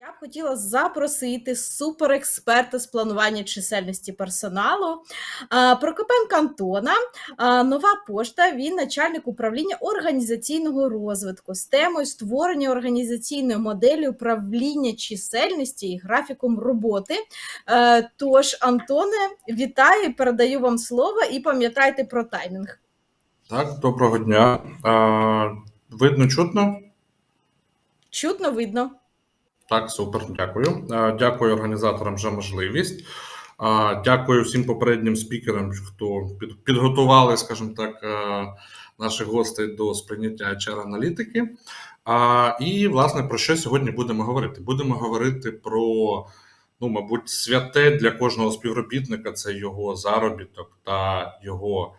Я б хотіла запросити суперексперта з планування чисельності персоналу Прокопенка Антона. Нова пошта. Він начальник управління організаційного розвитку з темою створення організаційної моделі управління чисельності і графіком роботи. Е, Тож, Антоне, вітаю, передаю вам слово і пам'ятайте про таймінг. Так, доброго дня. Видно, чутно? Чутно видно. Так, супер, дякую. Дякую організаторам за можливість. Дякую всім попереднім спікерам, хто під, підготували, скажімо так, наших гостей до сприйняття HR-аналітики. І, власне, про що сьогодні будемо говорити? Будемо говорити про, ну, мабуть, святе для кожного співробітника це його заробіток та його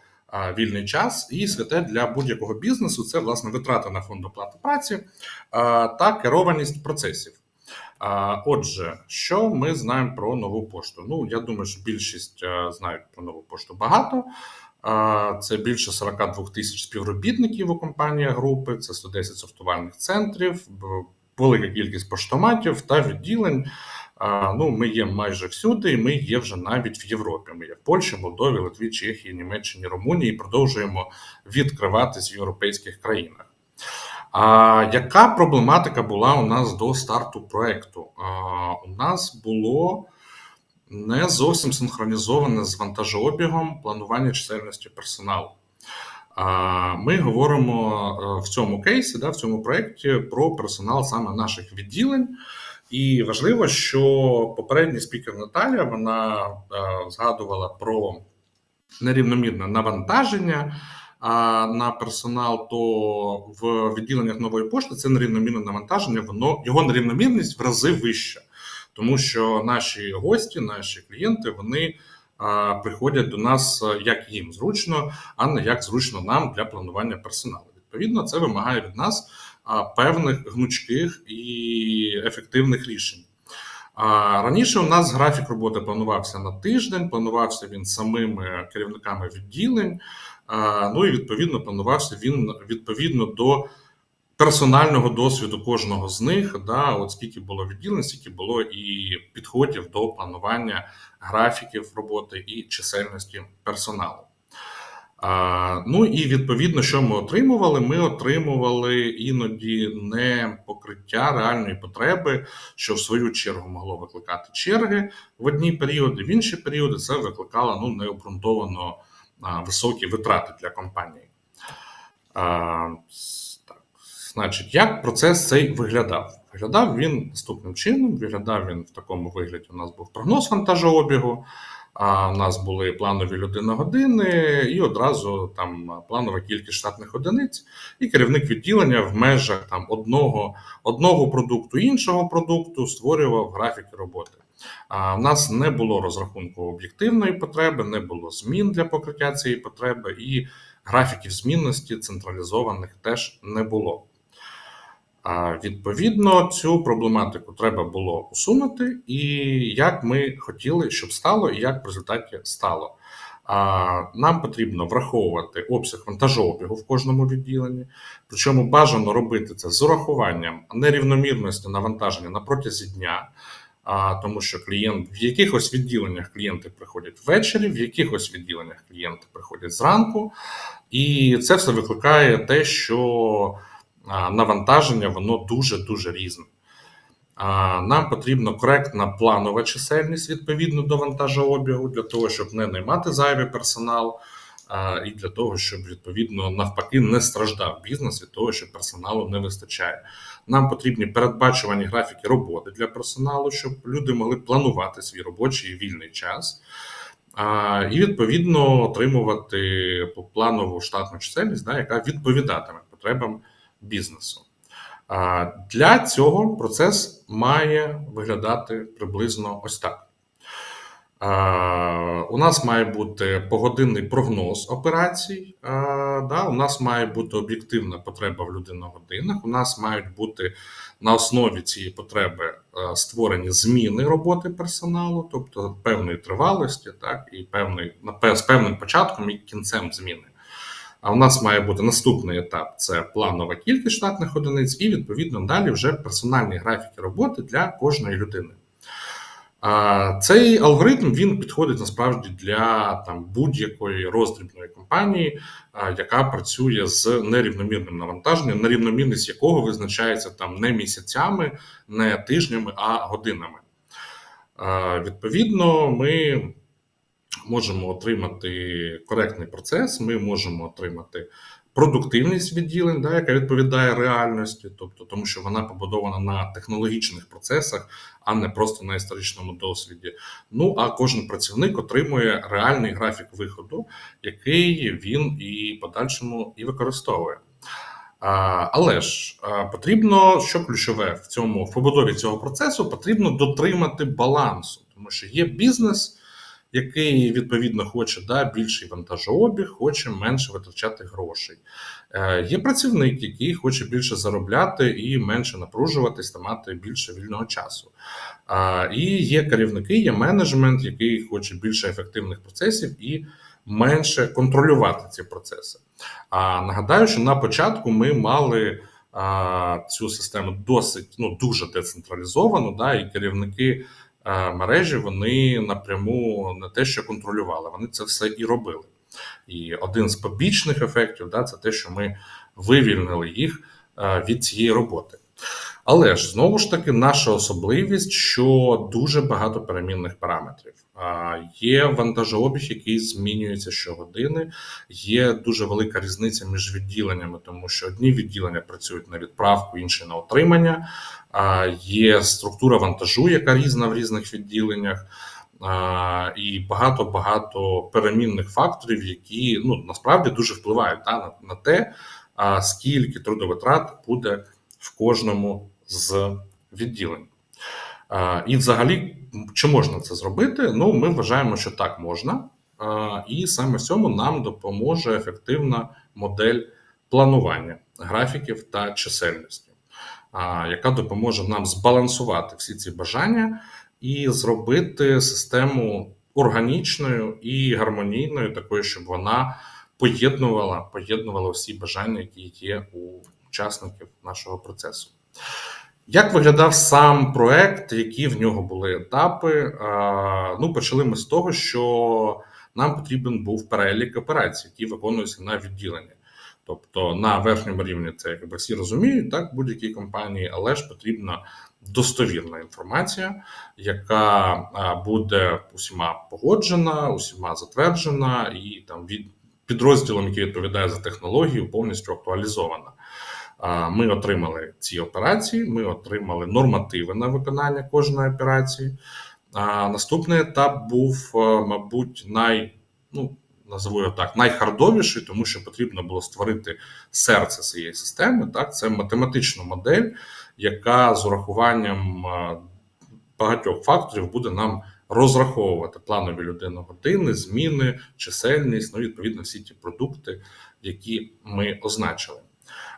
вільний час, і святе для будь-якого бізнесу це власне витрата на фонд оплати праці та керованість процесів. Отже, що ми знаємо про нову пошту? Ну, я думаю, що більшість знають про нову пошту багато. Це більше 42 тисяч співробітників у компанії групи, це 110 софтувальних центрів, велика кількість поштоматів та відділень. Ну, ми є майже всюди, і ми є вже навіть в Європі. Ми є в Польщі, Молдові, Литві, Чехії, Німеччині, Румунії і продовжуємо відкриватись в європейських країнах. А яка проблематика була у нас до старту проекту? У нас було не зовсім синхронізоване з вантажообігом планування чисельності персоналу. Ми говоримо е, в цьому кейсі, да, в цьому проєкті про персонал саме наших відділень. І важливо, що попередній спікер Наталя вона е, згадувала про нерівномірне навантаження а, на персонал, то в відділеннях нової пошти це нерівномірне навантаження, воно його нерівномірність в рази вища, тому що наші гості, наші клієнти, вони приходять до нас як їм зручно, а не як зручно нам для планування персоналу. Відповідно, це вимагає від нас певних гнучких і ефективних рішень. Раніше у нас графік роботи планувався на тиждень, планувався він самими керівниками відділень. Ну і відповідно планувався він відповідно до персонального досвіду кожного з них. Да, От скільки було відділень, скільки було і підходів до планування графіків роботи і чисельності персоналу. Ну і відповідно, що ми отримували? Ми отримували іноді не покриття реальної потреби, що в свою чергу могло викликати черги в одні періоди, в інші періоди це викликало ну необґрунтовано високі витрати для компанії. Так, Значить, як процес цей виглядав? Виглядав він наступним чином. Виглядав він в такому вигляді. У нас був прогноз вантажообігу. А у нас були планові людини години, і одразу там планова кількість штатних одиниць, і керівник відділення в межах там одного одного продукту іншого продукту створював графіки роботи. У нас не було розрахунку об'єктивної потреби, не було змін для покриття цієї потреби, і графіків змінності централізованих теж не було. Відповідно, цю проблематику треба було усунути, і як ми хотіли, щоб стало, і як в результаті стало. Нам потрібно враховувати обсяг вантажообігу в кожному відділенні, причому бажано робити це з урахуванням нерівномірності навантаження на протязі дня, тому що клієнт в якихось відділеннях клієнти приходять ввечері, в якихось відділеннях клієнти приходять зранку, і це все викликає те, що навантаження воно дуже-дуже різне. Нам потрібна коректна планова чисельність відповідно до вантажообігу, для того, щоб не наймати зайвий персонал, і для того, щоб відповідно навпаки не страждав бізнес від того, що персоналу не вистачає. Нам потрібні передбачувані графіки роботи для персоналу, щоб люди могли планувати свій робочий і вільний час. І відповідно отримувати планову штатну чисельність, да, яка відповідатиме потребам бізнесу. Для цього процес має виглядати приблизно ось так. У нас має бути погодинний прогноз операцій. Да? У нас має бути об'єктивна потреба в людиногодинах. У нас мають бути на основі цієї потреби створені зміни роботи персоналу, тобто певної тривалості, так, і певний, з певним початком і кінцем зміни. А у нас має бути наступний етап: це планова кількість штатних одиниць, і відповідно далі вже персональні графіки роботи для кожної людини. А, Цей алгоритм він підходить насправді для там будь-якої роздрібної компанії, яка працює з нерівномірним навантаженням, нерівномірність якого визначається там не місяцями, не тижнями, а годинами. Відповідно, ми можемо отримати коректний процес, ми можемо отримати продуктивність відділень, да, яка відповідає реальності, тобто тому, що вона побудована на технологічних процесах, а не просто на історичному досвіді. Ну а кожен працівник отримує реальний графік виходу, який він і подальшому і використовує. Але ж потрібно, що ключове в цьому в побудові цього процесу, потрібно дотримати балансу, тому що є бізнес який відповідно хоче да, більший вантажообіг, хоче менше витрачати грошей. Е, Є працівник, який хоче більше заробляти і менше напружуватись та мати більше вільного часу. Е, і є керівники, є менеджмент, який хоче більше ефективних процесів і менше контролювати ці процеси. А нагадаю, що на початку ми мали. Цю систему досить ну дуже децентралізовану, да, і керівники Е, мережі вони напряму не те, що контролювали, вони це все і робили. І один з побічних ефектів да, це те, що ми вивільнили їх е, від цієї роботи. Але ж знову ж таки, наша особливість, що дуже багато перемінних параметрів. Є вантажообіг, який змінюється щогодини. Є дуже велика різниця між відділеннями, тому що одні відділення працюють на відправку, інші на отримання. Є структура вантажу, яка різна в різних відділеннях. І багато багато перемінних факторів, які ну насправді дуже впливають та, на, на те, скільки трудовитрат буде в кожному з відділень. І, взагалі, чи можна це зробити? Ну, ми вважаємо, що так можна, і саме в цьому нам допоможе ефективна модель планування графіків та чисельності, яка допоможе нам збалансувати всі ці бажання і зробити систему органічною і гармонійною, такою, щоб вона поєднувала поєднувала всі бажання, які є у учасників нашого процесу. Як виглядав сам проект, які в нього були етапи? Ну, почали ми з того, що нам потрібен був перелік операцій, які виконуються на відділенні. Тобто на верхньому рівні це якби всі розуміють, так будь-якій компанії, але ж потрібна достовірна інформація, яка буде усіма погоджена, усіма затверджена, і там від підрозділом, який відповідає за технологію, повністю актуалізована. Ми отримали ці операції, ми отримали нормативи на виконання кожної операції. Наступний етап був, мабуть, най, ну, назву його так, найхардовіший, тому що потрібно було створити серце цієї системи. Так, Це математична модель, яка з урахуванням багатьох факторів буде нам розраховувати планові людини години, зміни, чисельність, ну відповідно всі ті продукти, які ми означили.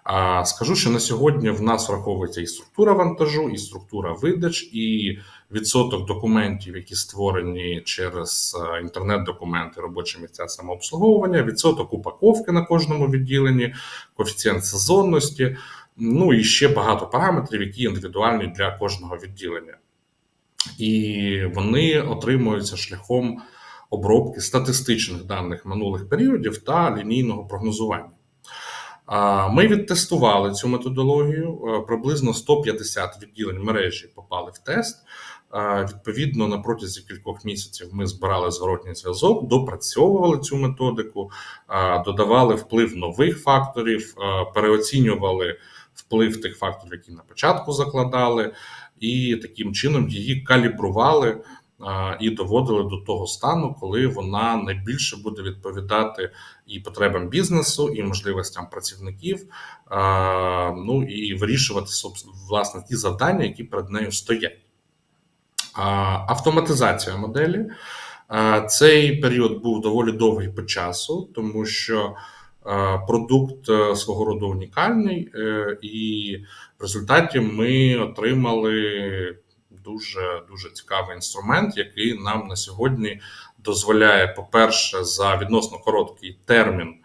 А скажу, що на сьогодні в нас враховується і структура вантажу, і структура видач, і відсоток документів, які створені через е, інтернет-документи, робочі місця самообслуговування, відсоток упаковки на кожному відділенні, коефіцієнт сезонності, ну і ще багато параметрів, які індивідуальні для кожного відділення. І вони отримуються шляхом обробки статистичних даних минулих періодів та лінійного прогнозування. Ми відтестували цю методологію. Е, приблизно 150 відділень мережі попали в тест. Відповідно, на протязі кількох місяців ми збирали зворотній зв'язок, допрацьовували цю методику, додавали вплив нових факторів, переоцінювали вплив тих факторів, які на початку закладали, і таким чином її калібрували і доводили до того стану, коли вона найбільше буде відповідати і потребам бізнесу, і можливостям працівників, ну і вирішувати власне ті завдання, які перед нею стоять. Автоматизація моделі. Цей період був доволі довгий по часу, тому що продукт е, свого роду унікальний, е, і в результаті ми отримали дуже дуже цікавий інструмент, який нам на сьогодні дозволяє, по-перше, за відносно короткий термін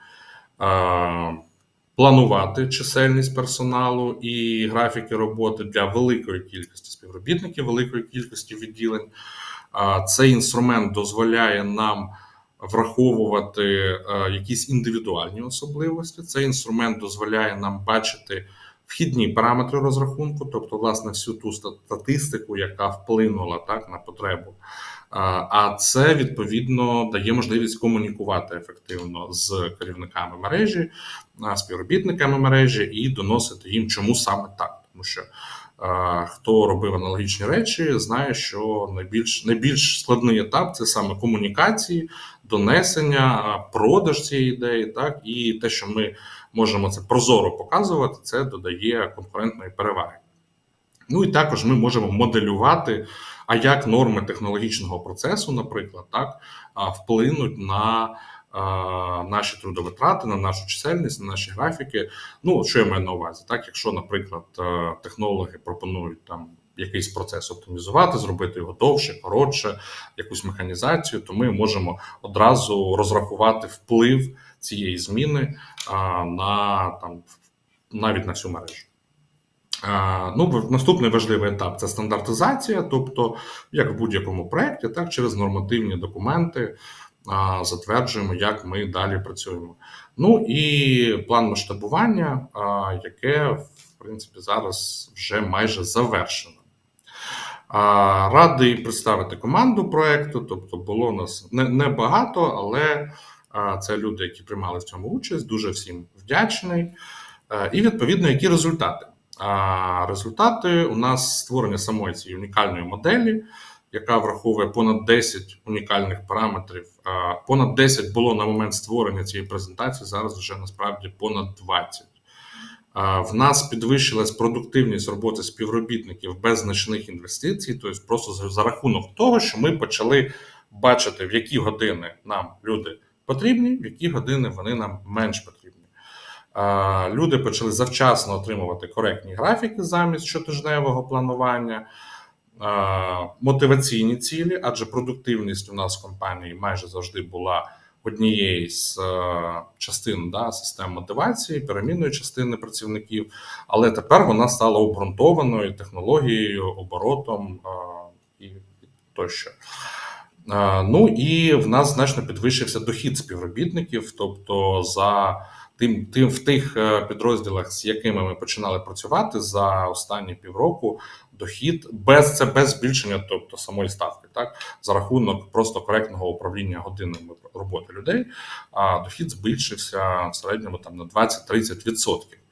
планувати чисельність персоналу і графіки роботи для великої кількості співробітників, великої кількості відділень. Цей інструмент дозволяє нам враховувати е, якісь індивідуальні особливості. Цей інструмент дозволяє нам бачити вхідні параметри розрахунку, тобто, власне, всю ту статистику, яка вплинула так на потребу. А, це відповідно дає можливість комунікувати ефективно з керівниками мережі, співробітниками мережі і доносити їм, чому саме так, тому що. Хто робив аналогічні речі, знає, що найбільш найбільш складний етап це саме комунікації, донесення, продаж цієї ідеї, так і те, що ми можемо це прозоро показувати, це додає конкурентної переваги. Ну і також ми можемо моделювати, а як норми технологічного процесу, наприклад, так вплинуть на наші трудовитрати, на нашу чисельність, на наші графіки. Ну, що я маю на увазі, так, якщо, наприклад, технологи пропонують там. Якийсь процес оптимізувати, зробити його довше, коротше, якусь механізацію, то ми можемо одразу розрахувати вплив цієї зміни на там навіть на всю мережу. Ну, наступний важливий етап це стандартизація, тобто, як в будь-якому проєкті, так через нормативні документи затверджуємо, як ми далі працюємо. Ну і план масштабування, яке в принципі зараз вже майже завершено. Радий представити команду проекту. Тобто, було нас не, не але це люди, які приймали в цьому участь. Дуже всім вдячний. Е, І відповідно, які результати. Результати у нас створення самої цієї унікальної моделі, яка враховує понад 10 унікальних параметрів. Понад 10 було на момент створення цієї презентації. Зараз вже насправді понад 20. В нас підвищилась продуктивність роботи співробітників без значних інвестицій, тобто просто за- за рахунок того, що ми почали бачити, в які години нам люди потрібні, в які години вони нам менш потрібні. Люди почали завчасно отримувати коректні графіки замість щотижневого планування, мотиваційні цілі, адже продуктивність у нас в компанії майже завжди була однією з е, частин да, систем мотивації, перемінної частини працівників, але тепер вона стала обґрунтованою технологією, оборотом а, і тощо. Ну і в нас значно підвищився дохід співробітників, тобто за тим, тим в тих е, підрозділах, з якими ми починали працювати за останні півроку, дохід без це без збільшення, тобто самої ставки, так за рахунок просто коректного управління годинами роботи людей. А дохід збільшився в середньому там на 20-30%.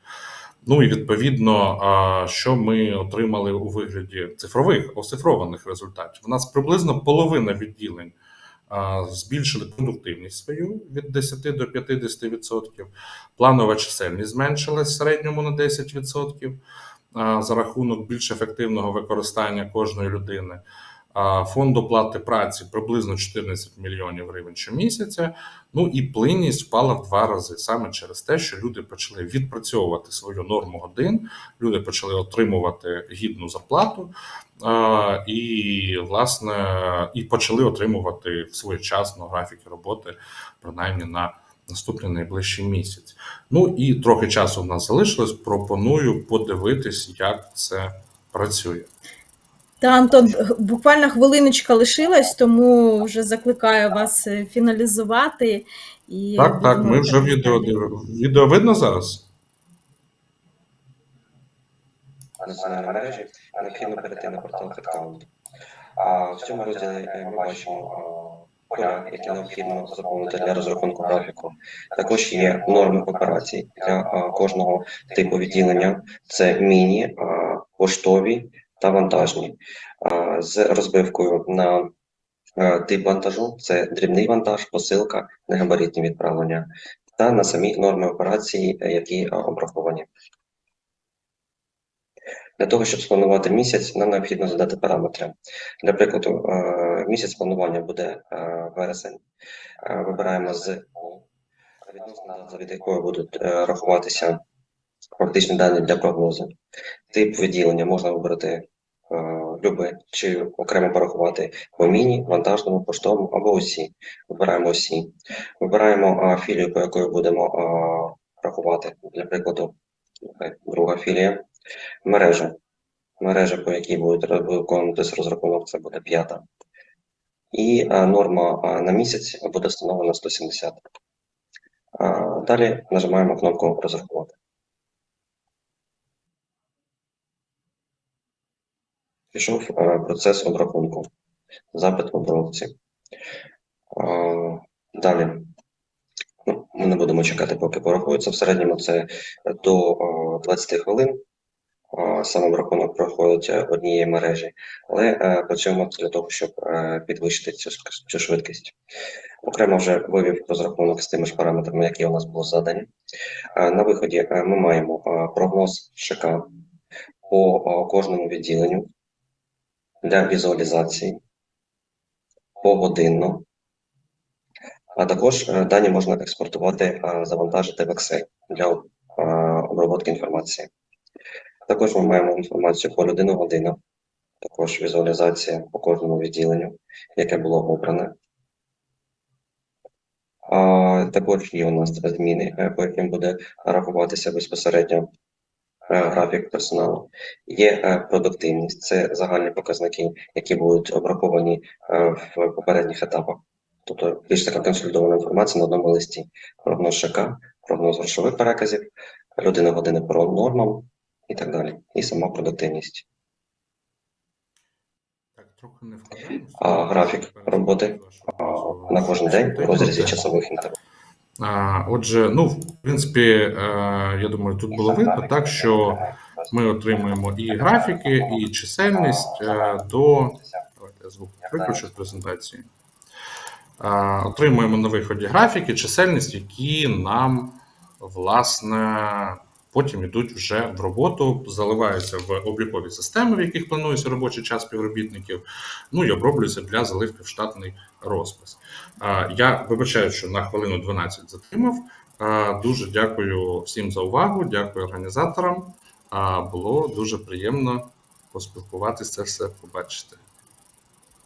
Ну і відповідно, що ми отримали у вигляді цифрових оцифрованих результатів. У нас приблизно половина відділень збільшили продуктивність свою від 10 до 50%. Планова чисельність зменшилась в середньому на 10% за рахунок більш ефективного використання кожної людини. Фонд оплати праці приблизно 14 мільйонів гривень щомісяця. Ну і плинність впала в два рази саме через те, що люди почали відпрацьовувати свою норму годин, люди почали отримувати гідну зарплату і, власне, і почали отримувати своєчасно графіки роботи, принаймні на наступний найближчий місяць. Ну і трохи часу в нас залишилось. Пропоную подивитись, як це працює. Та Антон, буквально хвилиночка лишилась, тому вже закликаю вас е, фіналізувати. І Так, так, ми вже відео дивимо. Відео видно зараз? мережі, необхідно перейти на портал HeadCount. А в цьому розділі е, ми бачимо а, поля, які необхідно заповнити для розрахунку графіку. Також є норми операцій для кожного типу відділення. Це міні, поштові та вантажні. З розбивкою на тип вантажу це дрібний вантаж, посилка, негабаритні відправлення та на самі норми операції, е, які обраховані. Для того, щоб спланувати місяць, нам необхідно задати параметри. Для прикладу, е, місяць планування буде е, вересень. Е, Вибираємо з відносно від якої будуть е, рахуватися фактичні дані для прогнозу. Тип виділення можна вибрати е, любе, чи окремо порахувати по міні, вантажному, поштовому або усі. Вибираємо усі. Вибираємо а, філію, по якої будемо а, рахувати. Для прикладу, друга філія. Мережа. Мережа, по якій буде виконуватися розрахунок, це буде п'ята. І а, норма а, на місяць буде встановлена 170. А, Далі нажимаємо кнопку розрахувати. Пішов е, процес обрахунку. Запит в обробці. Е, Далі. Ну, ми не будемо чекати, поки порахується. В середньому це до е, 20 хвилин. Е, Сам обрахунок проходить однієї мережі, але працюємо для того, щоб підвищити цю, цю швидкість. Окремо вже вивів розрахунок з тими ж параметрами, які у нас були задані. На виході ми маємо прогноз ШК по кожному відділенню для візуалізації погодинно. А також е, дані можна експортувати, е, завантажити в Excel для е, обробки інформації. Також ми маємо інформацію по людину година, також візуалізація по кожному відділенню, яке було обране. Також є у нас зміни, по яким буде рахуватися безпосередньо графік персоналу. Є е, продуктивність, це загальні показники, які будуть обраховані е, в попередніх етапах. Тобто більш така консолідована інформація на одному листі. Прогноз ШК, прогноз грошових переказів, людина години по нормам і так далі. І сама продуктивність. А графік роботи на кожен день у розрізі часових інтервалів. Отже, ну, в принципі, е, я думаю, тут було видно так, що ми отримуємо і графіки, і чисельність е, до. Давайте я звук виключу з презентації. Е, Отримуємо на виході графіки, чисельність, які нам, власне, потім йдуть вже в роботу, заливаються в облікові системи, в яких планується робочий час співробітників, ну і оброблюються для заливки в штатний розпис. Я вибачаю, що на хвилину 12 затримав. Дуже дякую всім за увагу, дякую організаторам. Було дуже приємно поспілкуватися, все побачити.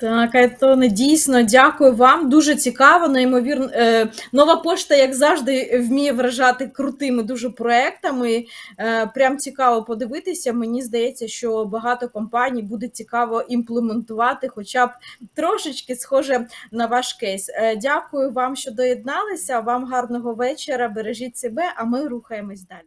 Так, Айтоне, дійсно, дякую вам. Дуже цікаво, неймовірно. Е, нова пошта, як завжди, вміє вражати крутими дуже проектами. Е, прям цікаво подивитися. Мені здається, що багато компаній буде цікаво імплементувати, хоча б трошечки схоже на ваш кейс. Е, дякую вам, що доєдналися. Вам гарного вечора. Бережіть себе, а ми рухаємось далі.